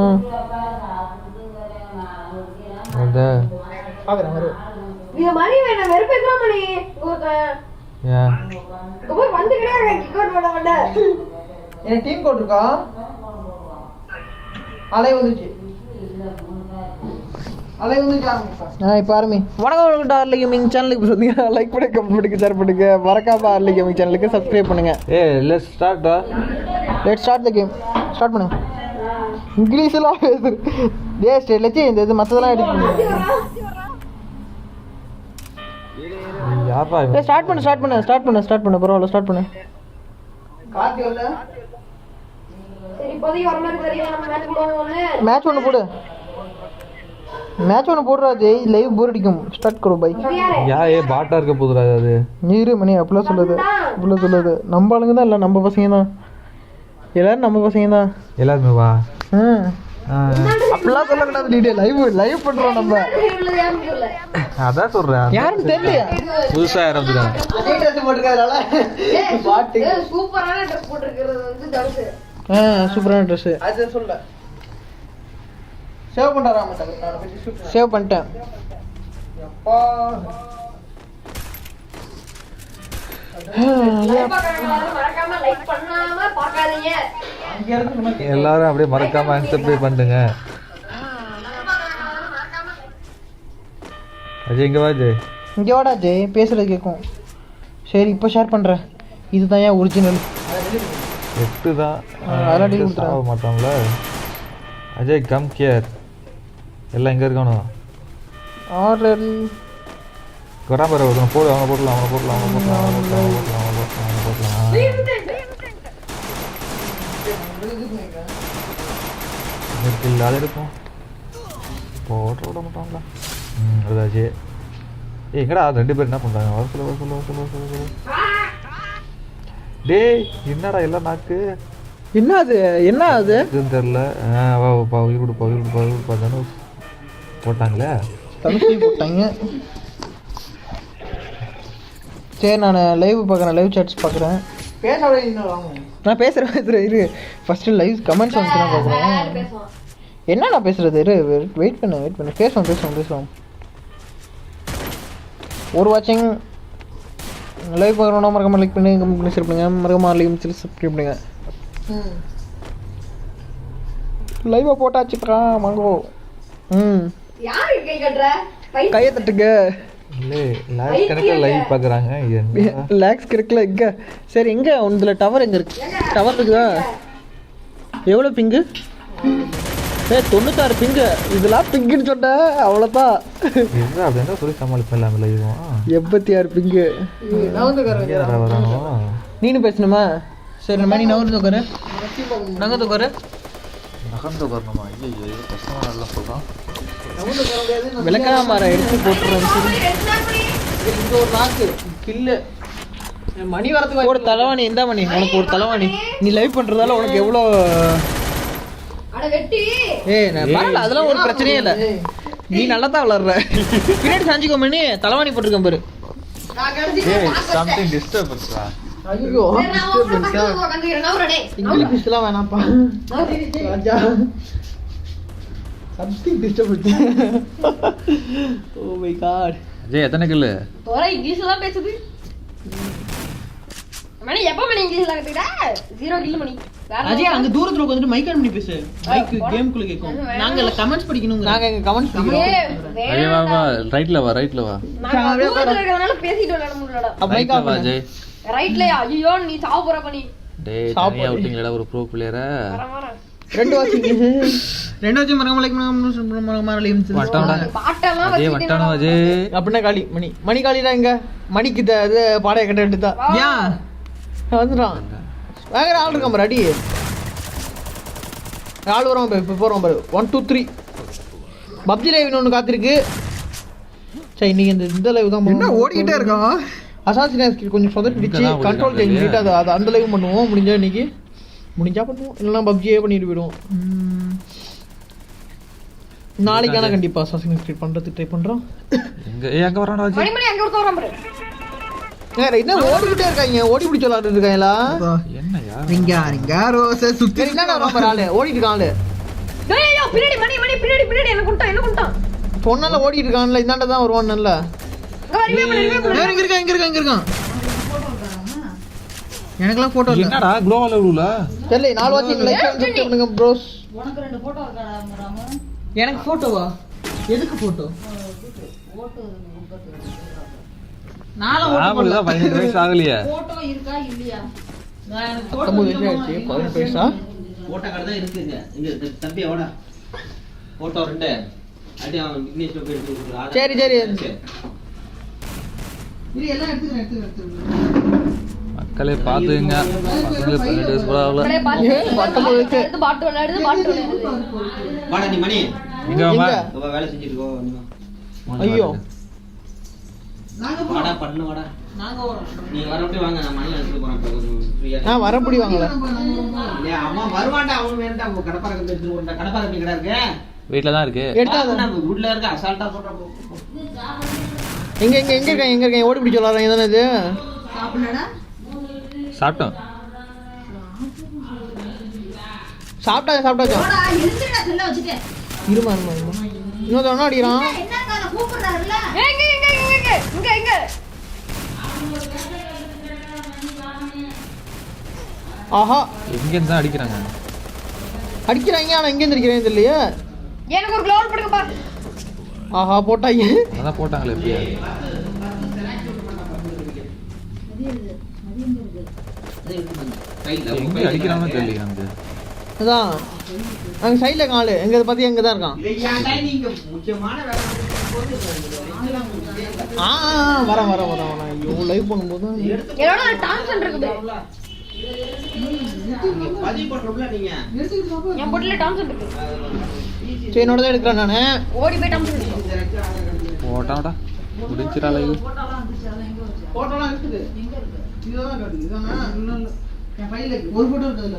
ம் அந்த பார்க்குறேன் வரும் இது மணி வேணாம் வெறுப்பேத்தான் மணி? ஒருத்தன் ஏன் இங்க போய் வந்துக்கிட்டே இருக்கேன் கிக் அவுட் பண்ண மாட்டேன் எனக்கு டீம் கோட் இருக்கா? அலை வந்துச்சு அலை வந்துச்சு ஆ இப்போ ஆரம்பி. வணக்கம் டார்லி கேமிங் சேனலுக்கு சொன்னீங்க லைக் பண்ணி கமெண்ட் பண்ணுங்க ஷேர் பண்ணுங்க மறக்காம டார்லி கேமிங் சேனலுக்கு சப்ஸ்கிரைப் பண்ணுங்க. ஏ let's ஸ்டார்ட்டா let start the game start பண்ணுங்க. இங்கிலீஷ்லாம் பேசுது டே ஸ்டேட் லட்சி இந்த இது மற்றதெல்லாம் ஏ ஸ்டார்ட் பண்ணு ஸ்டார்ட் பண்ணு ஸ்டார்ட் பண்ணு ஸ்டார்ட் பண்ணு பரவாயில்ல ஸ்டார்ட் பண்ணு. சரி இப்போதைக்கு வர மாதிரி தெரியல நம்ம மேட்ச் ஒன்று போடு. மேட்ச் ஒன்று போடுறா ஜெய். லைவ் போர் அடிக்கும். ஸ்டார்ட் கரோ பை யா ஏ பாட்டா இருக்க போதுடா அது நீரு மணி அப்படிலாம் சொல்லுது. அப்படிலாம் சொல்லுது. நம்ம ஆளுங்க தான் இல்லை நம்ம பசங்க தான். எல்லாரும் நம்ம பசங்க தான். எல்லாருமே வா. அப்படிலாம் சொல்லக்கூடாது டீடே லைவ் லைவ் பண்ணுறோம் நம்ம உள்ளது யாருன்னு தெரியல அதான் சொல்றேன். யாருன்னு தெரியலையா? புதுசா ஆரம்பிச்சிருக்காங்க அதே ட்ரெஸ் போட்டுக்கிறதால பாட்டு. ஏய், சூப்பரான ட்ரெஸ் போட்டிருக்கிறது வந்து தனுஷ். ஆ சூப்பரான ட்ரெஸ்ஸு அது சொல்ல சேவ் மாட்டேன் சேவ் பண்ணிட்டேன். லைவ் பார்க்கறவங்க யாரும் மறக்காம லைக் பண்ணாம பார்க்காதீங்க. அங்கே இருக்கு நமக்கு எல்லாரும் அப்படியே மறக்காம சப்ஸ்கிரைப் பண்ணுங்க. அஜய் இங்க வா அஜய். இங்கே வாடா ஜெய் பேசுறது கேட்கும் சரி இப்போ ஷேர் பண்ணுறேன் இதுதான் ஏன் ஒரிஜினல் எட்டு தான் அதெல்லாம். சாக மாட்டாங்கள அஜய் கம் கேர் எல்லாம் இங்க இருக்கணும்? ஆர்டர் ஒருத்தனை போடு அவனை போடலாம் அவனை போடலாம் அவனை போடலாம் அவனை போடலாம் அவனை போடலாம் போட்டு விட மாட்டாங்களா? ம் அதாச்சு. ஏய் எங்கடா? ரெண்டு பேர் என்ன பண்ணுறாங்க வர சொல்ல வர சொல்ல சொல்ல டேய் என்னடா எல்லாம் நாக்கு? என்ன அது என்ன அது? இதுன்னு தெரில ஆ வா பா உயிர் கொடுப்பா உயிர் கொடுப்பா உயிர் கொடுப்பா தனுஷ் போட்டாங்களே? தனுஷி போட்டாங்க. சரி நான் லைவ் பார்க்குறேன் லைவ் சாட்ஸ் பார்க்குறேன். நான் பேசுகிறேன் பேசுகிறேன் இரு. ஃபஸ்ட்டு லைவ் கமெண்ட்ஸ் வந்து நான் பார்க்குறேன் பேசுவோம் என்ன நான் பேசுறது? இரு வெயிட் பண்ணு வெயிட் பண்ணு. பேசுவோம் பேசுவோம் பேசுவோம். ஒரு வாட்சிங் லைவ் பார்க்குறோம்னா மறக்காம லைக் பண்ணி கமெண்ட் பண்ணி ஷேர் பண்ணுங்க. மறக்காம லைக் சொல்லி சப்ஸ்கிரைப் பண்ணுங்க. லைவாக போட்டாச்சுப்பா மங்கோ ம். கையை தட்டுங்க. லாஸ்ட் கணக்கில் லைவ் பார்க்குறாங்க என்ன? லேக்ஸ் இருக்குல்ல எங்க சரி எங்க உனதுல டவர் எங்க இருக்கு? டவர் இருக்குதா? எவ்வளோ பிங்கு? ஏ தொண்ணூத்தாறு பிங்கு. இதெல்லாம் பிங்குன்னு சொன்ன அவ்வளோதான் என்ன அப்படின்னா சொல்லி சமாளிப்பேன் இல்லாமல் லைவும் எண்பத்தி ஆறு பிங்கு நீனு பேசணுமா? சரி மணி நகர்ந்து உட்காரு நகர்ந்து உட்காரு நகர்ந்து வரணுமா ஐயோ கஷ்டமாக நல்லா சொல்கிறான் விளக்கா மரம் எடுத்து இங்க ஒரு நாக்கு கில்லு மணி வரதுக்கு ஒரு தலைவாணி எந்த மணி? உனக்கு ஒரு தலைவாணி. நீ லைவ் பண்றதால உனக்கு எவ்வளோ? அட வெட்டி. ஏய் நான் பரவாயில்ல அதெல்லாம் ஒரு பிரச்சனையே இல்லை. நீ நல்லா தான் வளர்ற. பின்னாடி சாஞ்சிக்கோ மணி தலைவாணி போட்டிருக்கேன் பாரு. சம்திங் டிஸ்டர்பன்ஸ்ரா ஐயோ இங்கிலீஷ்லாம் வேணாம்ப்பா. Raja. Something disturb oh my god Ajay எத்தனை கில்லு தோரா இங்கிலீஷ்ல தான் பேசுது. மணி எப்ப மணி இங்கிலீஷ்ல கத்துக்கிட்டா? Zero kill Mani. வேற அஜய் அங்க தூரத்துல உட்காந்துட்டு மைக் ஆன் பண்ணி பேசு. மைக் கேம் குள்ள கேக்கும். நாங்க இல்ல கமெண்ட்ஸ் படிக்கணும் நாங்க எங்க கமெண்ட்ஸ் ஏய், அஜய் வா ரைட்ல வா ரைட்ல வா. நாங்க தூரத்துல இருக்கிறதுனால பேசிட்டு விளையாட முடியலடா. மைக் ரைட்ல ஆன் வா பண்ணு. அஜய் ரைட்லயா ஐயோ நீ சாவ போற பண்ணி டேய் சாப்பிடு. தனியா விட்டீங்களா ஒரு ப்ரோ பிளேயரை ரெண்டு வாட்சிங் ரெண்டு வாட்சிங் மறக்காம லைக் பண்ணாம மறக்காம லைக் வட்டானோ காளி மணி மணி. காளிடா எங்க மணிக்கு இது பாடைய கட்ட வேண்டியதா ஏன் வந்துட்டான் வேற ஆள் இருக்கான் பாரு அடி. ஆள் வரும் பாரு இப்போ போகிறோம் பாரு. One two three PUBG live ஒன்று காத்திருக்கு. சரி இன்னைக்கு இந்த இந்த லைவ் தான் என்ன ஓடிக்கிட்டே இருக்கான்? அசாசின் கொஞ்சம் சொதப்பிடுச்சு. கண்ட்ரோல் அதை அதை அந்த லைவ் பண்ணுவோம். முடிஞ்சா இன்னைக்கு. முடிஞ்சா பண்ணுவோம். இல்லைன்னா பப்ஜியே பண்ணிட்டு போயிடுவோம். ம். நாளைக்கான கண்டிப்பா அசாசின் கிரியேட் பண்ணுறதுக்கு ட்ரை பண்ணுறோம் எங்க அங்க வரானோ மணி அஜய் மணி அங்க ஒருத்தன் வரான் பாரு. வேற என்ன ஓடிக்கிட்டே இருக்காங்க? ஓடி பிடிச்சி விளாட்டு இருக்காங்களா என்ன யார் ரிங்கா ரிங்கா ரோச சுத்தி பாரு ஆளு? ஓடிட்டு இருக்கான் பின்னாடி மணி மணி பின்னாடி பின்னாடி என்ன குண்டான் என்ன குண்டான் பொண்ணால ஓடிட்டு இருக்கான்ல இந்தாண்ட தான் வருவான் நல்லா. இங்க இருக்கான் இங்க இருக்கான் இங்க இருக்கான். எனக்கெல்லாம் போட்டோ இல்ல. என்னடா குளோவல் உள்ள தெரியல நாலு வாட்சிங் லைக் பண்ணுங்க ப்ரோஸ் உனக்கு ரெண்டு போட்டோ இருக்காடா ராமு? எனக்கு போட்டோவா எதுக்கு போட்டோ நானும் ராமுக்கு தான் பதினெட்டு வயசு ஆகலையே. போட்டோ இருக்கா இல்லையா? பத்தொன்பது வயசு ஆச்சு பதினெட்டு வயசா? போட்டோ கார்டு தான் இருக்குங்க. இங்க த- தம்பி ஓட போட்டோ ரெண்டு. அப்படியே அவன் விக்னேஷ்ல போய் எடுத்து கொடுக்குறா. சரி, சரி. சரி. மக்களே பாத்துங்க பசங்களுக்கு பதினெட்டு வயசு கூட ஆகல. வாமா வேலை செஞ்சுட்டு இருக்கோ. ஐயோ. வாடா பண்ணு வாடா. நீ வரப்படி வாங்க நான் போறேன். ஃப்ரீயா நான் வரப்படி வாங்கல அவன் கடை இருக்கு? வீட்டில் தான் இருக்கு. எடுத்தாத நம்ம வீட்ல இருக்க அசால்ட்டா சொல்றா போ, போ, போ. எங்க எங்க எங்க இருக்கேன் எங்க இருக்கேன்? ஓடி பிடிச்சி விளாட்றேன் எதானே இது? சாப்பிட்டோம். சாப்பிட்டா சாப்பிட்டாச்சா? இருமா இருமா அடிக்கிறான்? ஆஹா. எங்கேருந்து தான் அடிக்கிறாங்க? அடிக்கிறாங்க ஆனா எங்கேருந்து அடிக்கிறேன் தெரியலையே. எனக்கு ஒரு ஆஹா போட்டாங்க. அதான் போட்டாங்களே எப்படியா அது இருக்கு பாருங்க. கையில எங்க அடிக்கிறாங்கன்னு தெரியல நமக்கு அதான். அங்க சைடுல காலு. எங்க பார்த்தி எங்க தான் இருக்கான்? ஆ ஆ, ஆ, வரேன் வரேன் வரேன் வரேன். ஐயோ லைவ் பண்ணும்போது என்னோட இருக்குது. என் பொட்டில இருக்கு சரி என்னோட தான் எடுக்கிறேன் நானு. ஓடி போய் போட்டாடா. முடிச்சிடா லைவ் போட்டோலாம் இருக்குது. இதுதான் காட்டுது இதானா என் ஃபைல் ஒரு போட்டோ இருக்குதுல்ல